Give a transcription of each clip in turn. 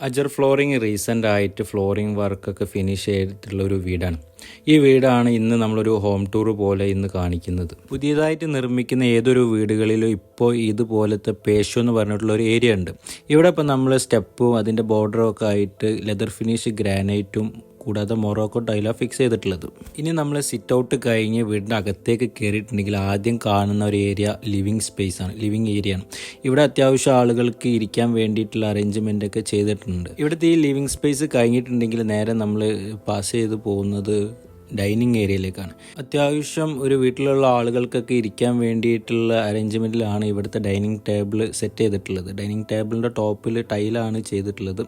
അജർ flooring recent ആയിട്ട് flooring വർക്കൊക്കെ finish ചെയ്തിട്ടുള്ള ഒരു വീടാണ്. ഈ വീടാണ് ഇന്ന് നമ്മളൊരു ഹോം ടൂർ പോലെ ഇന്ന് കാണിക്കുന്നത്. പുതിയതായിട്ട് നിർമ്മിക്കുന്ന ഏതൊരു വീടുകളിലും ഇപ്പോൾ ഇതുപോലത്തെ പേശു എന്ന് പറഞ്ഞിട്ടുള്ള ഒരു ഏരിയ ഉണ്ട്. ഇവിടെ ഇപ്പോൾ നമ്മൾ സ്റ്റെപ്പും അതിന്റെ ബോർഡറും ഒക്കെ ആയിട്ട് ലെതർ ഫിനിഷ് ഗ്രാനൈറ്റും കൂടാതെ മൊറോക്കോ ടൈലാണ് ഫിക്സ് ചെയ്തിട്ടുള്ളത്. ഇനി നമ്മൾ സിറ്റ് ഔട്ട് കഴിഞ്ഞ് വീടിന്റെ അകത്തേക്ക് കയറിയിട്ടുണ്ടെങ്കിൽ ആദ്യം കാണുന്ന ഒരു ഏരിയ ലിവിങ് സ്പേസ് ആണ് ലിവിങ് ഏരിയ ആണ്. ഇവിടെ അത്യാവശ്യം ആളുകൾക്ക് ഇരിക്കാൻ വേണ്ടിയിട്ടുള്ള അറേഞ്ച്മെന്റ് ഒക്കെ ചെയ്തിട്ടുണ്ട്. ഇവിടുത്തെ ഈ ലിവിങ് സ്പേസ് കഴിഞ്ഞിട്ടുണ്ടെങ്കിൽ നേരെ നമ്മൾ പാസ് ചെയ്ത് പോകുന്നത് ഡൈനിങ് ഏരിയയിലേക്കാണ്. അത്യാവശ്യം ഒരു വീട്ടിലുള്ള ആളുകൾക്കൊക്കെ ഇരിക്കാൻ വേണ്ടിയിട്ടുള്ള അറേഞ്ച്മെന്റിലാണ് ഇവിടുത്തെ ഡൈനിങ് ടേബിൾ സെറ്റ് ചെയ്തിട്ടുള്ളത്. ഡൈനിങ് ടേബിളിന്റെ ടോപ്പിൽ ടൈലാണ് ചെയ്തിട്ടുള്ളത്.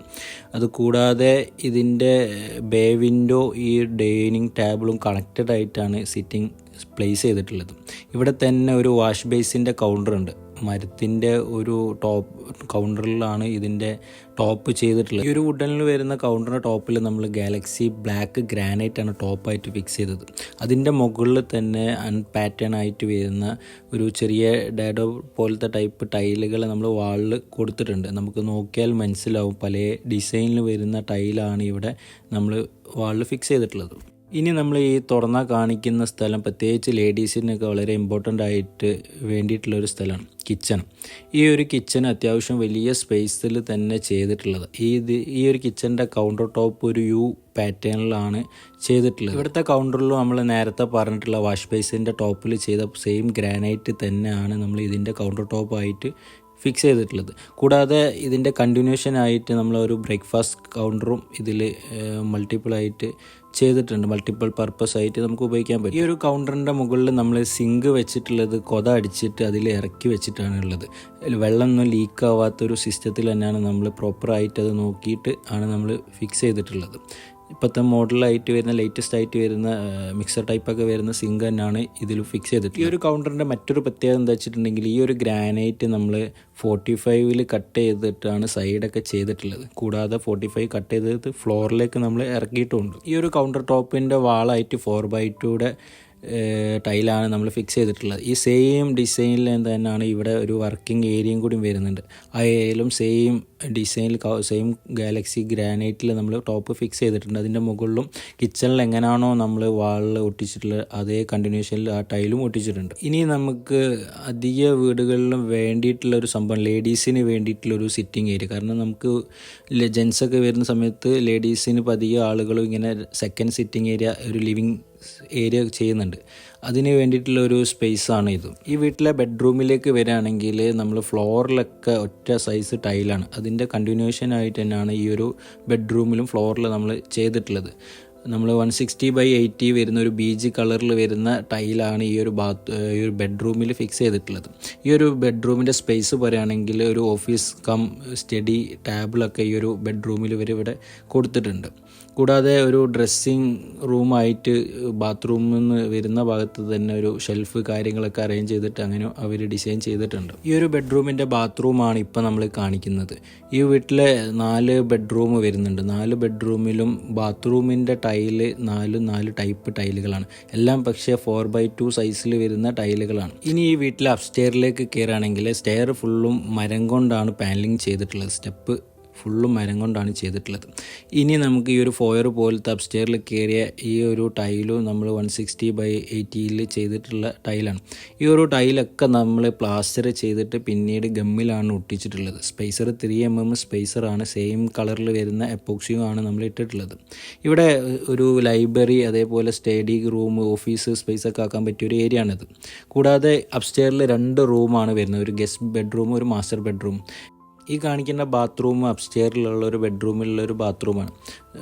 അതുകൂടാതെ ഇതിന്റെ ബേ വിൻഡോ ഈ ഡൈനിങ് ടേബിളും കണക്റ്റഡ് ആയിട്ടാണ് സിറ്റിംഗ് പ്ലേസ് ചെയ്തിട്ടുള്ളത്. ഇവിടെ തന്നെ ഒരു വാഷ് ബേസിന്റെ കൗണ്ടർ ഉണ്ട് മരത്തിന്റെ ഒരു ടോപ്പ് കൗണ്ടറിലാണ് ഇതിന്റെ ടോപ്പ് ചെയ്തിട്ടുള്ളത്. ഈ ഒരു വുഡനിൽ വരുന്ന കൗണ്ടറിന്റെ ടോപ്പിൽ നമ്മൾ ഗാലക്സി ബ്ലാക്ക് ഗ്രാനൈറ്റ് ആണ് ടോപ്പായിട്ട് ഫിക്സ് ചെയ്തത്. അതിന്റെ മുകളിൽ തന്നെ അൺപാറ്റേൺ ആയിട്ട് വരുന്ന ഒരു ചെറിയ ഡാഡോ പോലത്തെ ടൈപ്പ് ടൈലുകൾ നമ്മൾ വാളിൽ കൊടുത്തിട്ടുണ്ട്. നമുക്ക് നോക്കിയാൽ മനസ്സിലാവും പല ഡിസൈനിൽ വരുന്ന ടൈലാണ് ഇവിടെ നമ്മൾ വാളിൽ ഫിക്സ് ചെയ്തിട്ടുള്ളത്. ഇനി നമ്മൾ ഈ തുറന്ന കാണിക്കുന്ന സ്ഥലം പ്രത്യേകിച്ച് ലേഡീസിനൊക്കെ വളരെ ഇമ്പോർട്ടന്റ് ആയിട്ട് വേണ്ടിയിട്ടുള്ള ഒരു സ്ഥലമാണ് കിച്ചൺ ഈ ഒരു കിച്ചൺ അത്യാവശ്യം വലിയ സ്പേസിൽ തന്നെ ചെയ്തിട്ടുള്ളത്. ഈ ഇത് ഈ ഒരു കിച്ചന്റെ കൗണ്ടർ ടോപ്പ് ഒരു യു പാറ്റേണിലാണ് ചെയ്തിട്ടുള്ളത്. ഇവിടുത്തെ കൗണ്ടറിലും നമ്മൾ നേരത്തെ പറഞ്ഞിട്ടുള്ള വാഷ് ബേസിന്റെ ടോപ്പിൽ ചെയ്ത സെയിം ഗ്രാനൈറ്റ് തന്നെയാണ് നമ്മൾ ഇതിന്റെ കൗണ്ടർ ടോപ്പായിട്ട് ഫിക്സ് ചെയ്തിട്ടുള്ളത്. കൂടാതെ ഇതിന്റെ കണ്ടിന്യൂഷൻ ആയിട്ട് നമ്മൾ ഒരു ബ്രേക്ക്ഫാസ്റ്റ് കൗണ്ടറും ഇതിൽ മൾട്ടിപ്പിൾ ആയിട്ട് ചെയ്തിട്ടുണ്ട്. മൾട്ടിപ്പിൾ പർപ്പസ് ആയിട്ട് നമുക്ക് ഉപയോഗിക്കാൻ പറ്റും. ഈ ഒരു കൗണ്ടറിന്റെ മുകളിൽ നമ്മൾ സിങ്ക് വെച്ചിട്ടുള്ളത് കൊത അടിച്ചിട്ട് അതിൽ ഇറക്കി വെച്ചിട്ടാണ് ഉള്ളത്. വെള്ളമൊന്നും ലീക്ക് ആവാത്തൊരു സിസ്റ്റത്തിൽ തന്നെയാണ് നമ്മൾ പ്രോപ്പറായിട്ട് അത് നോക്കിയിട്ട് ആണ് നമ്മൾ ഫിക്സ് ചെയ്തിട്ടുള്ളത്. ഇപ്പോഴത്തെ മോഡലായിട്ട് വരുന്ന ലേറ്റസ്റ്റ് ആയിട്ട് വരുന്ന മിക്സർ ടൈപ്പൊക്കെ വരുന്ന സിങ്ക് തന്നെയാണ് ഇതിൽ ഫിക്സ് ചെയ്തിട്ട് ഈ ഒരു കൗണ്ടറിന്റെ മറ്റൊരു പ്രത്യേകത എന്താ വെച്ചിട്ടുണ്ടെങ്കിൽ ഈ ഒരു ഗ്രാനൈറ്റ് നമ്മൾ ഫോർട്ടി ഫൈവിൽ കട്ട് ചെയ്തിട്ടാണ് സൈഡൊക്കെ ചെയ്തിട്ടുള്ളത്. കൂടാതെ ഫോർട്ടി ഫൈവ് കട്ട് ചെയ്തിട്ട് ഫ്ലോറിലേക്ക് നമ്മൾ ഇറക്കിയിട്ടുണ്ട്. ഈ ഒരു കൗണ്ടർ ടോപ്പിന്റെ വാളായിട്ട് ഫോർ ബൈ ടൂടെ ടൈലാണ് നമ്മൾ ഫിക്സ് ചെയ്തിട്ടുള്ളത്. ഈ സെയിം ഡിസൈനിൽ തന്നെയാണ് ഇവിടെ ഒരു വർക്കിംഗ് ഏരിയയും കൂടി വരുന്നുണ്ട്. ആ സെയിം ഡിസൈനിൽ സെയിം ഗാലക്സി ഗ്രാനൈറ്റിൽ നമ്മൾ ടോപ്പ് ഫിക്സ് ചെയ്തിട്ടുണ്ട്. അതിന്റെ മുകളിലും കിച്ചണിൽ എങ്ങനെയാണോ നമ്മൾ വാളിൽ ഒട്ടിച്ചിട്ടുള്ള അതേ കണ്ടിന്യൂഷനിൽ ആ ടൈലും ഒട്ടിച്ചിട്ടുണ്ട്. ഇനി നമുക്ക് അധിക വീടുകളിലും വേണ്ടിയിട്ടുള്ള ഒരു സംഭവം ലേഡീസിന് വേണ്ടിയിട്ടുള്ള ഒരു സിറ്റിംഗ് ഏരിയ കാരണം നമുക്ക് ജെൻസൊക്കെ വരുന്ന സമയത്ത് ലേഡീസിന് പതിയെ ആളുകളും ഇങ്ങനെ സെക്കൻഡ് സിറ്റിംഗ് ഏരിയ ഒരു ലിവിങ് ഏരിയ ചെയ്യുന്നുണ്ട്. അതിന് വേണ്ടിയിട്ടുള്ള ഒരു സ്പേസാണ് ഇത്. ഈ വീട്ടിലെ ബെഡ്റൂമിലേക്ക് വരികയാണെങ്കിൽ നമ്മൾ ഫ്ലോറിലൊക്കെ ഒറ്റ സൈസ് ടൈലാണ് അതിന്റെ കണ്ടിന്യൂഷൻ ആയിട്ട് തന്നെയാണ് ഈ ഒരു ബെഡ്റൂമിലും ഫ്ലോറിൽ നമ്മൾ ചെയ്തിട്ടുള്ളത്. നമ്മൾ വൺ സിക്സ്റ്റി ബൈ എയ്റ്റി വരുന്ന ഒരു ബീജ് കളറിൽ വരുന്ന ടൈലാണ് ഈ ഒരു ബാത്ത് ഈ ഒരു ബെഡ്റൂമിൽ ഫിക്സ് ചെയ്തിട്ടുള്ളത്. ഈ ഒരു ബെഡ്റൂമിന്റെ സ്പേസ് പറയുകയാണെങ്കിൽ ഒരു ഓഫീസ് കം സ്റ്റഡി ടേബിളൊക്കെ ഈ ഒരു ബെഡ്റൂമിൽ വരെ ഇവിടെ കൊടുത്തിട്ടുണ്ട്. കൂടാതെ ഒരു ഡ്രസ്സിങ് റൂമായിട്ട് ബാത്റൂമിൽ നിന്ന് വരുന്ന ഭാഗത്ത് തന്നെ ഒരു ഷെൽഫ് കാര്യങ്ങളൊക്കെ അറേഞ്ച് ചെയ്തിട്ട് അങ്ങനെ അവർ ഡിസൈൻ ചെയ്തിട്ടുണ്ട്. ഈ ഒരു ബെഡ്റൂമിന്റെ ബാത്റൂമാണ് ഇപ്പോൾ നമ്മൾ കാണിക്കുന്നത്. ഈ വീട്ടിലെ നാല് ബെഡ്റൂം വരുന്നുണ്ട്. നാല് ബെഡ്റൂമിലും ബാത്റൂമിന്റെ ടൈൽ നാല് നാല് ടൈപ്പ് ടൈലുകളാണ് എല്ലാം പക്ഷേ ഫോർ ബൈ ടു സൈസിൽ വരുന്ന ടൈലുകളാണ് ഇനി ഈ വീട്ടിലെ അപ്സ്റ്റെയറിലേക്ക് കയറുകയാണെങ്കിൽ സ്റ്റെയർ ഫുള്ളും മരം കൊണ്ടാണ് പാനലിങ് ചെയ്തിട്ടുള്ളത്. സ്റ്റെപ്പ് ഫുള്ളും മരം കൊണ്ടാണ് ചെയ്തിട്ടുള്ളത്. ഇനി നമുക്ക് ഈ ഒരു ഫോയർ പോലത്തെ അപ്സ്റ്റെയറിൽ കയറിയ ഈ ഒരു ടൈലും നമ്മൾ വൺ സിക്സ്റ്റി ബൈ എയ്റ്റിയിൽ ചെയ്തിട്ടുള്ള ടൈലാണ് ഈ ഒരു ടൈലൊക്കെ നമ്മൾ പ്ലാസ്റ്റർ ചെയ്തിട്ട് പിന്നീട് ഗമ്മിലാണ് ഒട്ടിച്ചിട്ടുള്ളത്. സ്പൈസർ ത്രീ എം എം സ്പൈസറാണ് സെയിം കളറിൽ വരുന്ന എപ്പോക്സിയും ആണ് നമ്മൾ ഇട്ടിട്ടുള്ളത്. ഇവിടെ ഒരു ലൈബ്രറി അതേപോലെ സ്റ്റഡി റൂം ഓഫീസ് സ്പേസ് ഒക്കെ ആക്കാൻ പറ്റിയ ഒരു ഏരിയ ആണിത്. കൂടാതെ അപ്സ്റ്റെയറിൽ രണ്ട് റൂമാണ് വരുന്നത്. ഒരു ഗസ്റ്റ് ബെഡ്റൂം ഒരു മാസ്റ്റർ ബെഡ്റൂം ഈ കാണിക്കുന്ന ബാത്റൂം അപ്സ്റ്റെയറിലുള്ള ഒരു ബെഡ്റൂമിലുള്ള ഒരു ബാത്റൂമാണ്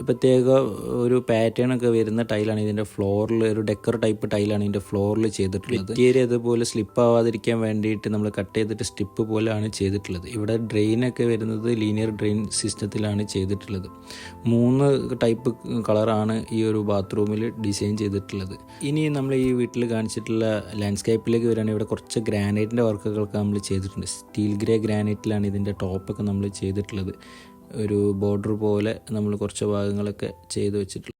പ്രത്യേക ഒരു പാറ്റേൺ ഒക്കെ വരുന്ന ടൈലാണ് ഇതിന്റെ ഫ്ലോറിൽ ഒരു ഡെക്കർ ടൈപ്പ് ടൈലാണ് ഇതിന്റെ ഫ്ലോറിൽ ചെയ്തിട്ടുള്ളത്. ഏരിയ അതുപോലെ സ്ലിപ്പ് ആവാതിരിക്കാൻ വേണ്ടിയിട്ട് നമ്മൾ കട്ട് ചെയ്തിട്ട് സ്റ്റിപ്പ് പോലെയാണ് ചെയ്തിട്ടുള്ളത്. ഇവിടെ ഡ്രെയിനൊക്കെ വരുന്നത് ലീനിയർ ഡ്രെയിൻ സിസ്റ്റത്തിലാണ് ചെയ്തിട്ടുള്ളത്. മൂന്ന് ടൈപ്പ് കളറാണ് ഈ ഒരു ബാത്റൂമിൽ ഡിസൈൻ ചെയ്തിട്ടുള്ളത്. ഇനി നമ്മൾ ഈ വീട്ടിൽ കാണിച്ചിട്ടുള്ള ലാൻഡ്സ്കേപ്പിലേക്ക് വരികയാണെങ്കിൽ ഇവിടെ കുറച്ച് ഗ്രാനൈറ്റിന്റെ വർക്കുകളൊക്കെ നമ്മൾ ചെയ്തിട്ടുണ്ട്. സ്റ്റീൽ ഗ്രേ ഗ്രാനൈറ്റിലാണ് ഇതിന്റെ ടോപ്പൊക്കെ നമ്മൾ ചെയ്തിട്ടുള്ളത്. ഒരു ബോർഡർ പോലെ നമ്മൾ കുറച്ച് ഭാഗങ്ങളൊക്കെ ചെയ്ത് വെച്ചിട്ടുള്ളത്